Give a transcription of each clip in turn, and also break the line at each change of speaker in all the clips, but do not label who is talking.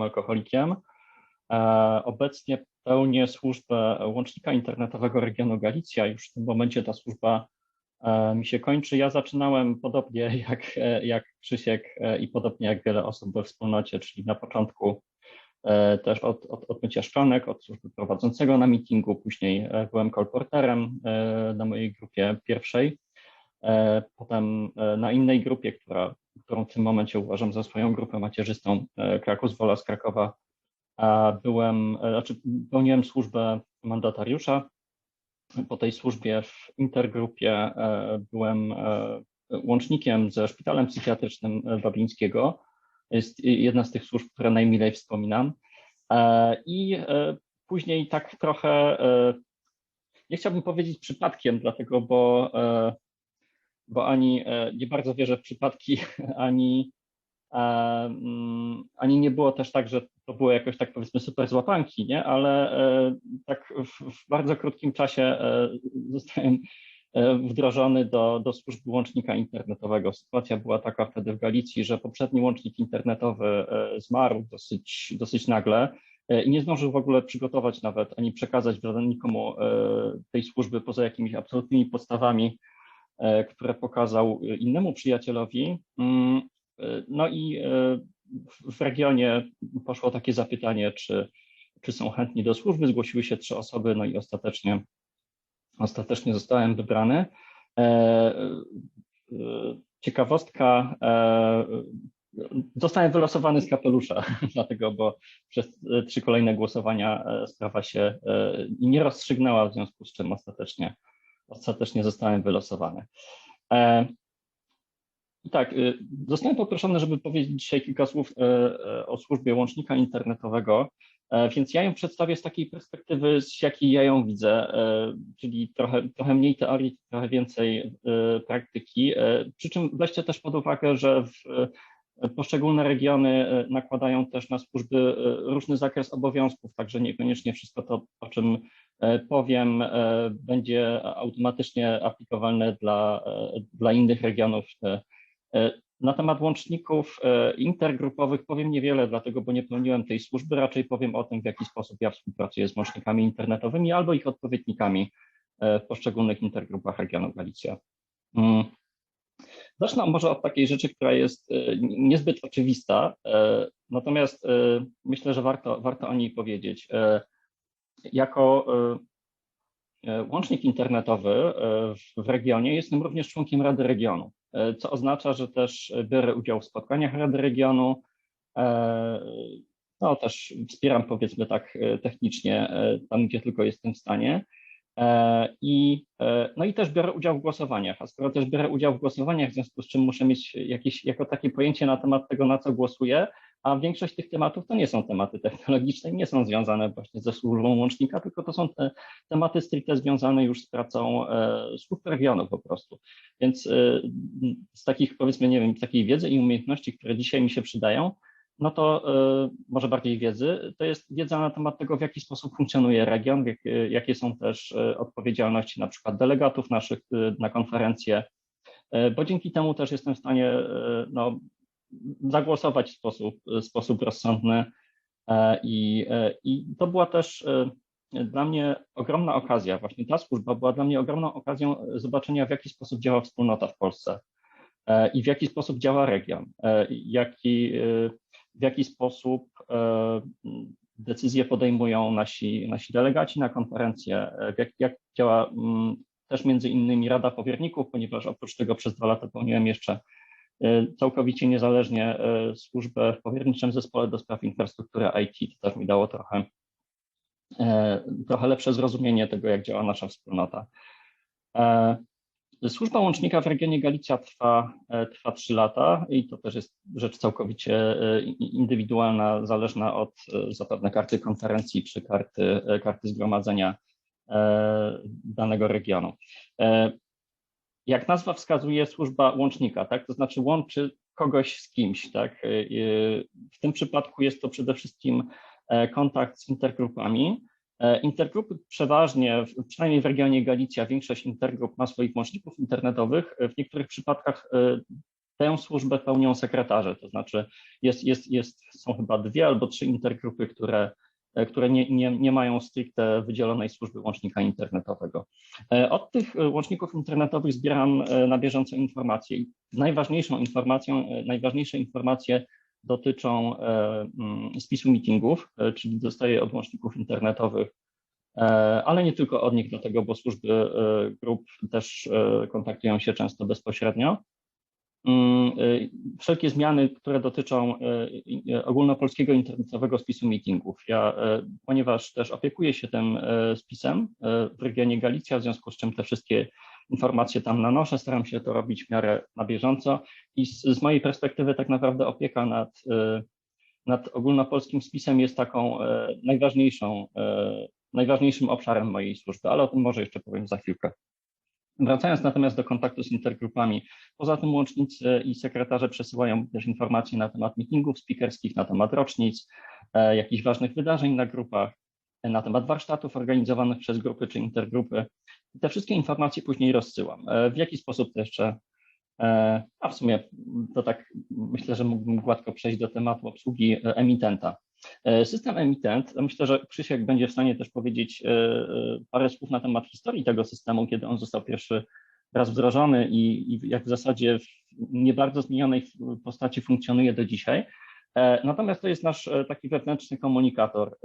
alkoholikiem. Obecnie pełnię służbę łącznika internetowego regionu Galicja. Już w tym momencie ta służba mi się kończy. Ja zaczynałem podobnie jak, jak Krzysiek i podobnie jak wiele osób we wspólnocie, czyli na początku też od, od, od mycia szklanek, od służby prowadzącego na meetingu, później byłem kolporterem na mojej grupie pierwszej, potem na innej grupie, która, którą w tym momencie uważam za swoją grupę macierzystą, Krakus Wola z Krakowa, byłem, znaczy pełniłem służbę mandatariusza. Po tej służbie w intergrupie byłem łącznikiem ze szpitalem psychiatrycznym Babińskiego. Jest jedna z tych służb, które najmilej wspominam. I później tak trochę, nie chciałbym powiedzieć przypadkiem, dlatego, bo, bo ani nie bardzo wierzę w przypadki, ani Mm, ani nie było też tak, że to było jakoś tak powiedzmy super złapanki, nie? ale e, tak w, w bardzo krótkim czasie e, zostałem e, wdrożony do, do służby łącznika internetowego. Sytuacja była taka wtedy w Galicji, że poprzedni łącznik internetowy zmarł dosyć, dosyć nagle i nie zdążył w ogóle przygotować nawet ani przekazać nikomu tej służby poza jakimiś absolutnymi podstawami, które pokazał innemu przyjacielowi. Mm, no i e, w regionie poszło takie zapytanie, czy, czy są chętni do służby. Zgłosiły się trzy osoby, no i ostatecznie, ostatecznie zostałem wybrany. E, e, ciekawostka, zostałem wylosowany z kapelusza, dlatego, bo przez trzy kolejne głosowania sprawa się nie rozstrzygnęła, w związku z czym ostatecznie, ostatecznie zostałem wylosowany. Tak, y, zostałem poproszony, żeby powiedzieć dzisiaj kilka słów e, e, o służbie łącznika internetowego, e, więc ja ją przedstawię z takiej perspektywy, z jakiej ja ją widzę, czyli trochę, trochę mniej teorii, trochę więcej praktyki. Przy czym weźcie też pod uwagę, że w poszczególne regiony nakładają też na służby różny zakres obowiązków, także niekoniecznie wszystko to, o czym powiem, będzie automatycznie aplikowalne dla, dla innych regionów E, na temat łączników e, intergrupowych powiem niewiele, dlatego bo nie pełniłem tej służby, raczej powiem o tym, w jaki sposób ja współpracuję z łącznikami internetowymi albo ich odpowiednikami e, w poszczególnych intergrupach regionu Galicja. Mm. Zacznę może od takiej rzeczy, która jest niezbyt oczywista, natomiast myślę, że warto, warto o niej powiedzieć. Jako łącznik internetowy w regionie jestem również członkiem Rady Regionu. E, co oznacza, że też biorę udział w spotkaniach Rady Regionu. E, no też wspieram powiedzmy tak e, technicznie tam, gdzie tylko jestem w stanie. I, no i też biorę udział w głosowaniach, a skoro też biorę udział w głosowaniach, w związku z czym muszę mieć jakieś jako takie pojęcie na temat tego, na co głosuję, a większość tych tematów to nie są tematy technologiczne, nie są związane właśnie ze służbą łącznika, tylko to są te tematy stricte związane już z pracą e, służb regionu po prostu. Więc e, z takich powiedzmy, nie wiem, takiej wiedzy i umiejętności, które dzisiaj mi się przydają, no to e, może bardziej wiedzy, to jest wiedza na temat tego, w jaki sposób funkcjonuje region, jakie są też odpowiedzialności na przykład delegatów naszych na konferencje, bo dzięki temu też jestem w stanie no, zagłosować w sposób, sposób rozsądny. E, I, e, I to była też e, dla mnie ogromna okazja, właśnie ta służba była dla mnie ogromną okazją zobaczenia, w jaki sposób działa wspólnota w Polsce i w jaki sposób działa region, jaki, w jaki sposób decyzje podejmują nasi, nasi delegaci na konferencję, jak, jak działa mm, też między innymi Rada Powierników, ponieważ oprócz tego przez dwa lata pełniłem jeszcze całkowicie niezależnie e, służbę w powierniczym zespole do spraw infrastruktury IT. To też mi dało trochę, e, trochę lepsze zrozumienie tego, jak działa nasza wspólnota. Służba łącznika w regionie Galicja trwa, trwa 3 lata i to też jest rzecz całkowicie indywidualna, zależna od zapewne karty konferencji czy karty, karty zgromadzenia danego regionu jak nazwa wskazuje, służba łącznika, tak? To znaczy łączy kogoś z kimś, tak? Y, y, w tym przypadku jest to przede wszystkim e, kontakt z intergrupami. E, intergrupy przeważnie, przynajmniej w regionie Galicja, większość intergrup ma swoich łączników internetowych. W niektórych przypadkach e, tę służbę pełnią sekretarze, to znaczy jest, jest, jest, są chyba dwie albo trzy intergrupy, które, które nie, nie, nie mają stricte wydzielonej służby łącznika internetowego. Od tych łączników internetowych zbieram na bieżąco informacje. Najważniejszą informacją, najważniejsze informacje dotyczą mm, spisu meetingów, czyli dostaję od łączników internetowych E, ale nie tylko od nich, dlatego, bo służby e, grup też e, kontaktują się często bezpośrednio. Mm, wszelkie zmiany, które dotyczą ogólnopolskiego internetowego spisu meetingów. Ja, ponieważ też opiekuję się tym spisem w regionie Galicja, w związku z czym te wszystkie informacje tam nanoszę, staram się to robić w miarę na bieżąco i z, z mojej perspektywy tak naprawdę opieka nad, nad ogólnopolskim spisem jest taką najważniejszą najważniejszym obszarem mojej służby, ale o tym może jeszcze powiem za chwilkę. Wracając natomiast do kontaktu z intergrupami, poza tym łącznicy i sekretarze przesyłają też informacje na temat meetingów speakerskich, na temat rocznic, e, jakichś ważnych wydarzeń na grupach, e, na temat warsztatów organizowanych przez grupy czy intergrupy. Te wszystkie informacje później rozsyłam. E, w jaki sposób to jeszcze, a w sumie to tak myślę, że mógłbym gładko przejść do tematu obsługi emitenta. E, system emitent, myślę, że Krzysiek będzie w stanie też powiedzieć e, e, parę słów na temat historii tego systemu, kiedy on został pierwszy raz wdrożony i, i jak w zasadzie w nie bardzo zmienionej postaci funkcjonuje do dzisiaj. Natomiast to jest nasz taki wewnętrzny komunikator,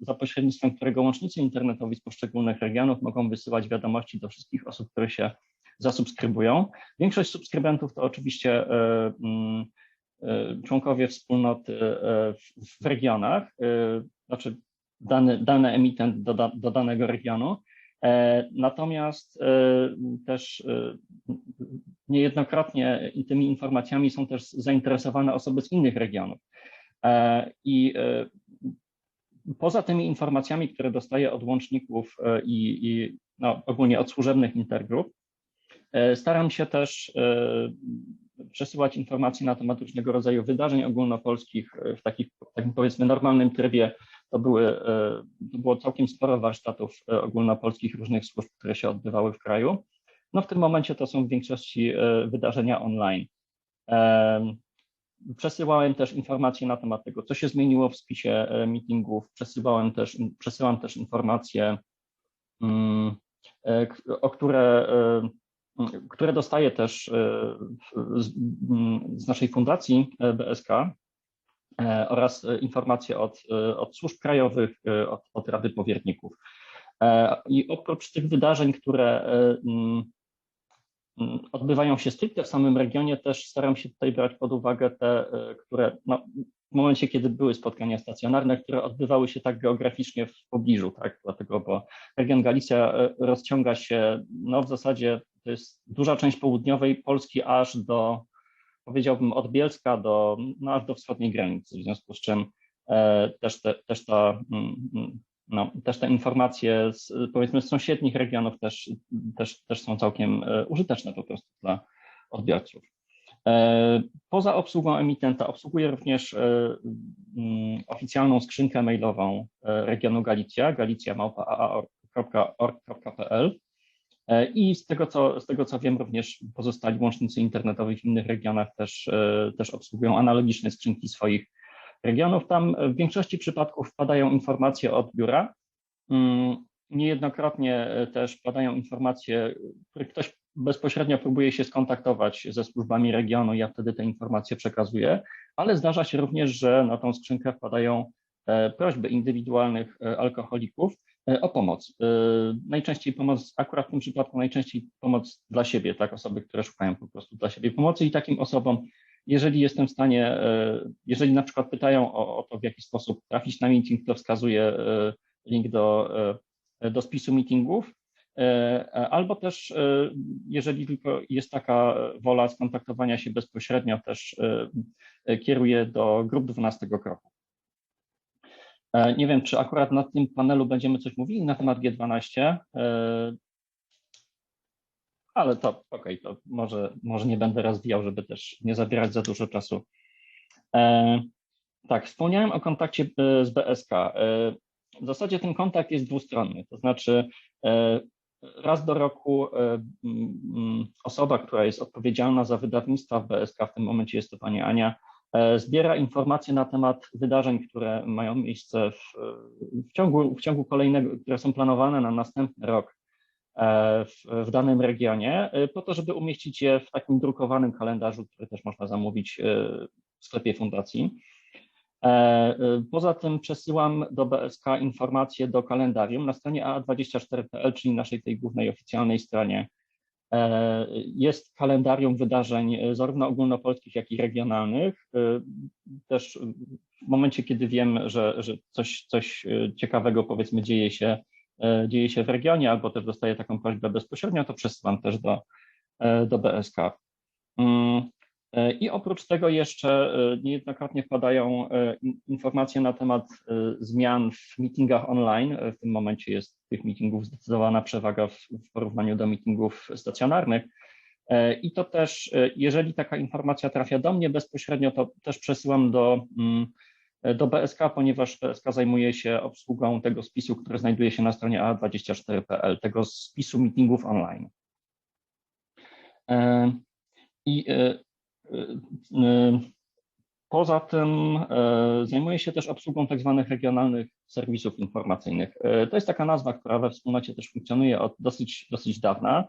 za pośrednictwem którego łącznicy internetowi z poszczególnych regionów mogą wysyłać wiadomości do wszystkich osób, które się zasubskrybują. Większość subskrybentów to oczywiście mm, członkowie wspólnoty e, w regionach, e, znaczy dany, dany emitent do, do danego regionu. Natomiast też niejednokrotnie tymi informacjami są też zainteresowane osoby z innych regionów. I poza tymi informacjami, które dostaję od łączników i, i no, ogólnie od służebnych intergrup, staram się też przesyłać informacje na temat różnego rodzaju wydarzeń ogólnopolskich e, w takich, takim powiedzmy normalnym trybie. To, były, e, to było całkiem sporo warsztatów e, ogólnopolskich różnych służb, które się odbywały w kraju. No w tym momencie to są w większości wydarzenia online. Przesyłałem też informacje na temat tego, co się zmieniło w spisie meetingów. Przesyłałem też, przesyłam też informacje, mm, o które które dostaję też e, z naszej fundacji e, BSK e, oraz informacje od, od służb krajowych, od, od Rady Powierników. I oprócz tych wydarzeń, które odbywają się stricte w samym regionie, też staram się tutaj brać pod uwagę te, które no, w momencie, kiedy były spotkania stacjonarne, które odbywały się tak geograficznie w pobliżu, tak, dlatego, bo region Galicja rozciąga się no, w zasadzie to jest duża część południowej Polski aż do, powiedziałbym, od Bielska do, no, aż do wschodniej granicy, w związku z czym e, też, te, też, ta, mm, mm, no, też te informacje z, powiedzmy z sąsiednich regionów też, też, też są całkiem e, użyteczne po prostu dla odbiorców. E, poza obsługą emitenta obsługuję również mm, oficjalną skrzynkę mailową regionu Galicja, galicjamałpa.org.pl E, I z tego, co, z tego co wiem, również pozostali łącznicy internetowi w innych regionach też, e, też obsługują analogiczne skrzynki swoich regionów. Tam w większości przypadków wpadają informacje od biura. Mm, niejednokrotnie e, też padają informacje, których ktoś bezpośrednio próbuje się skontaktować ze służbami regionu, ja wtedy te informacje przekazuję, ale zdarza się również, że na tą skrzynkę wpadają prośby indywidualnych alkoholików, E, o pomoc. E, najczęściej pomoc, akurat w tym przypadku najczęściej pomoc dla siebie, tak, osoby, które szukają po prostu dla siebie pomocy i takim osobom, jeżeli jestem w stanie, e, jeżeli na przykład pytają o, o to, w jaki sposób trafić na meeting, to wskazuję link do, do spisu meetingów, albo też, jeżeli tylko jest taka wola skontaktowania się bezpośrednio, też kieruję do grup 12 kroku. E, nie wiem, czy akurat na tym panelu będziemy coś mówili na temat G12, e, ale to okej, okay, to może, może nie będę rozwijał, żeby też nie zabierać za dużo czasu. E, tak, wspomniałem o kontakcie z BSK. W zasadzie ten kontakt jest dwustronny, to znaczy raz do roku osoba, która jest odpowiedzialna za wydawnictwa w BSK, w tym momencie jest to pani Ania, zbiera informacje na temat wydarzeń, które mają miejsce w, w, ciągu, w ciągu kolejnego, które są planowane na następny rok w, w danym regionie, po to, żeby umieścić je w takim drukowanym kalendarzu, który też można zamówić w sklepie fundacji. E, e, poza tym przesyłam do BSK informacje do kalendarium na stronie a24.pl, czyli naszej tej głównej oficjalnej stronie. E, jest kalendarium wydarzeń zarówno ogólnopolskich, jak i regionalnych. Też w momencie, kiedy wiem, że, że coś, coś ciekawego powiedzmy dzieje się, dzieje się w regionie, albo też dostaję taką prośbę bezpośrednio, to przesyłam też do, do BSK. E, I oprócz tego jeszcze e, niejednokrotnie wpadają e, informacje na temat zmian w meetingach online. W tym momencie jest tych meetingów zdecydowana przewaga w, w porównaniu do meetingów stacjonarnych. I to też, jeżeli taka informacja trafia do mnie bezpośrednio, to też przesyłam do, mm, do BSK, ponieważ BSK zajmuje się obsługą tego spisu, który znajduje się na stronie a24.pl, tego spisu meetingów online. I poza tym y, zajmuję się też obsługą tak zwanych regionalnych serwisów informacyjnych. To jest taka nazwa, która we wspólnocie też funkcjonuje od dosyć, dosyć dawna.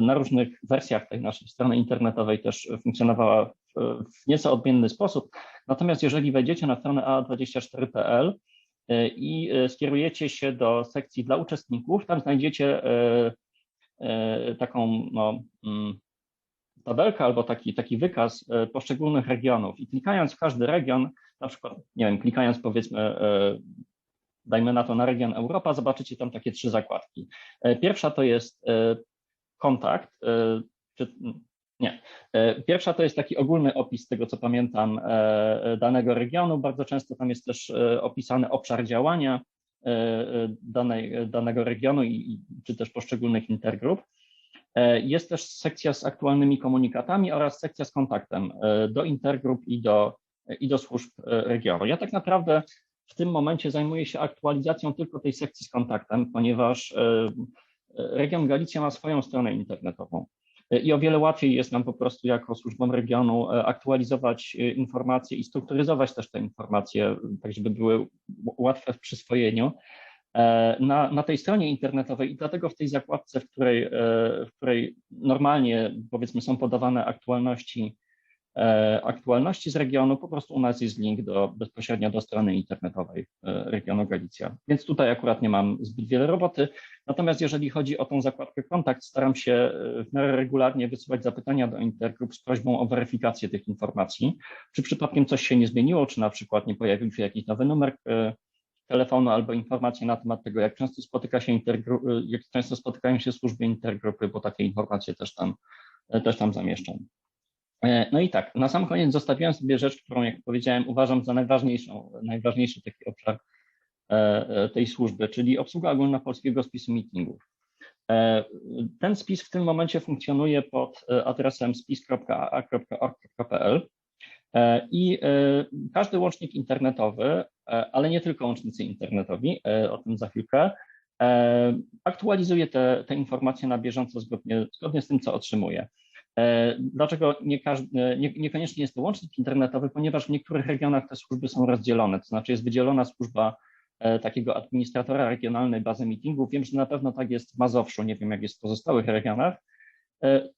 Na różnych wersjach tej naszej strony internetowej też funkcjonowała w nieco odmienny sposób. Natomiast jeżeli wejdziecie na stronę a24.pl i skierujecie się do sekcji dla uczestników, tam znajdziecie taką no, tabelkę albo taki, taki wykaz e, poszczególnych regionów i klikając w każdy region, na przykład, nie wiem, klikając powiedzmy, e, dajmy na to na region Europa, zobaczycie tam takie trzy zakładki. E, pierwsza to jest kontakt, czy nie. Pierwsza to jest taki ogólny opis tego, co pamiętam, danego regionu. Bardzo często tam jest też opisany obszar działania danej, danego regionu i, czy też poszczególnych intergrup. E, jest też sekcja z aktualnymi komunikatami oraz sekcja z kontaktem e, do intergrup i do, i do służb e, regionu. Ja tak naprawdę w tym momencie zajmuję się aktualizacją tylko tej sekcji z kontaktem, ponieważ region Galicja ma swoją stronę internetową i o wiele łatwiej jest nam po prostu jako służbom regionu aktualizować informacje i strukturyzować też te informacje, tak żeby były łatwe w przyswojeniu. E, na, na tej stronie internetowej i dlatego w tej zakładce, w której, e, w której normalnie powiedzmy są podawane aktualności, e, aktualności z regionu, po prostu u nas jest link do, bezpośrednio do strony internetowej regionu Galicja. Więc tutaj akurat nie mam zbyt wiele roboty. Natomiast jeżeli chodzi o tą zakładkę kontakt, staram się w miarę regularnie wysyłać zapytania do intergrup z prośbą o weryfikację tych informacji. Czy przypadkiem coś się nie zmieniło, czy na przykład nie pojawił się jakiś nowy numer telefonu albo informacje na temat tego, jak często spotyka się intergru- jak często spotykają się służby intergrupy, bo takie informacje też tam, też tam zamieszczam. E, no i tak, na sam koniec zostawiłem sobie rzecz, którą, jak powiedziałem, uważam za najważniejszą, najważniejszy taki obszar e, e, tej służby, czyli obsługa ogólnopolskiego spisu meetingów. Ten spis w tym momencie funkcjonuje pod adresem spis.a.org.pl i każdy łącznik internetowy E, ale nie tylko łącznicy internetowi, e, o tym za chwilkę, e, aktualizuje te, te informacje na bieżąco zgodnie, zgodnie z tym, co otrzymuje. Dlaczego nie każdy, nie, niekoniecznie jest to łącznik internetowy, ponieważ w niektórych regionach te służby są rozdzielone, to znaczy jest wydzielona służba takiego administratora regionalnej bazy meetingów. Wiem, że na pewno tak jest w Mazowszu, nie wiem jak jest w pozostałych regionach, E,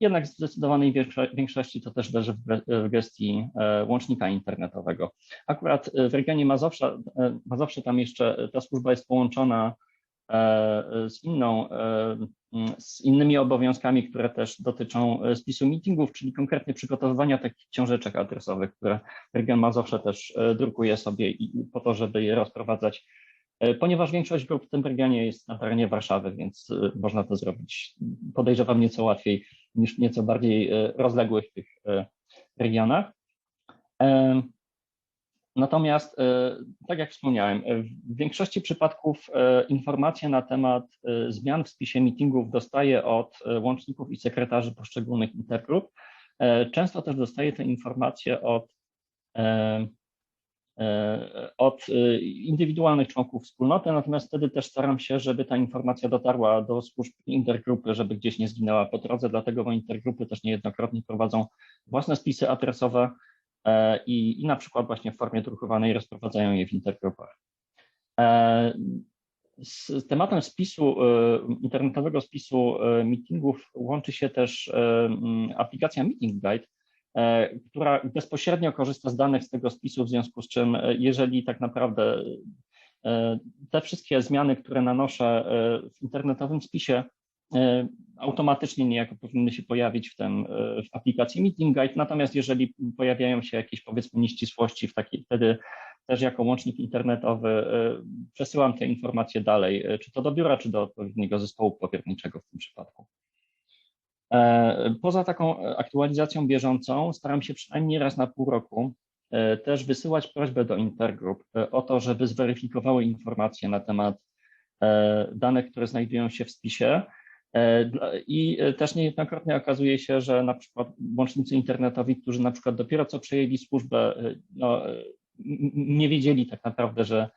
jednak w zdecydowanej większości to też leży w gestii e, łącznika internetowego. Akurat w regionie Mazowsza, e, Mazowsze tam jeszcze ta służba jest połączona z inną, z innymi obowiązkami, które też dotyczą spisu meetingów, czyli konkretnie przygotowywania takich książeczek adresowych, które region Mazowsze też drukuje sobie i po to, żeby je rozprowadzać E, ponieważ większość grup w tym regionie jest na terenie Warszawy, więc e, można to zrobić, podejrzewam, nieco łatwiej niż nieco bardziej e, rozległych tych regionach. Natomiast, tak jak wspomniałem, w większości przypadków informacje na temat zmian w spisie meetingów dostaję od łączników i sekretarzy poszczególnych intergrup. Często też dostaję te informacje od od indywidualnych członków wspólnoty, natomiast wtedy też staram się, żeby ta informacja dotarła do służb intergrupy, żeby gdzieś nie zginęła po drodze, dlatego bo intergrupy też niejednokrotnie prowadzą własne spisy adresowe i, i na przykład właśnie w formie drukowanej rozprowadzają je w intergrupach. Z tematem spisu, e, internetowego spisu e, meetingów łączy się też e, aplikacja Meeting Guide, która bezpośrednio korzysta z danych z tego spisu, w związku z czym jeżeli tak naprawdę te wszystkie zmiany, które nanoszę w internetowym spisie, automatycznie niejako powinny się pojawić w, tym, w aplikacji Meeting Guide, natomiast jeżeli pojawiają się jakieś powiedzmy nieścisłości, w takiej, wtedy też jako łącznik internetowy e, przesyłam te informacje dalej, e, czy to do biura, czy do odpowiedniego zespołu powierniczego w tym przypadku. E, poza taką aktualizacją bieżącą staram się przynajmniej raz na pół roku też wysyłać prośbę do Intergroup o to, żeby zweryfikowały informacje na temat danych, które znajdują się w spisie. I też niejednokrotnie okazuje się, że na przykład łącznicy internetowi, którzy na przykład dopiero co przejęli służbę, no, nie wiedzieli tak naprawdę, że, e,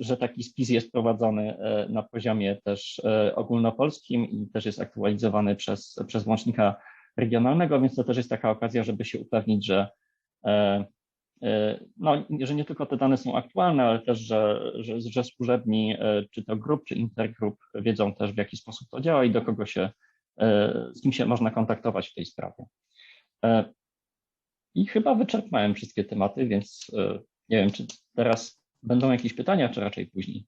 że taki spis jest prowadzony e, na poziomie też e, ogólnopolskim i też jest aktualizowany przez, przez łącznika regionalnego, więc to też jest taka okazja, żeby się upewnić, że, no, że nie tylko te dane są aktualne, ale też, że, że, że służebni, czy to grup, czy intergrup wiedzą też, w jaki sposób to działa i do kogo się, z kim się można kontaktować w tej sprawie. I chyba wyczerpałem wszystkie tematy, więc e, nie wiem, czy teraz będą jakieś pytania, czy raczej później.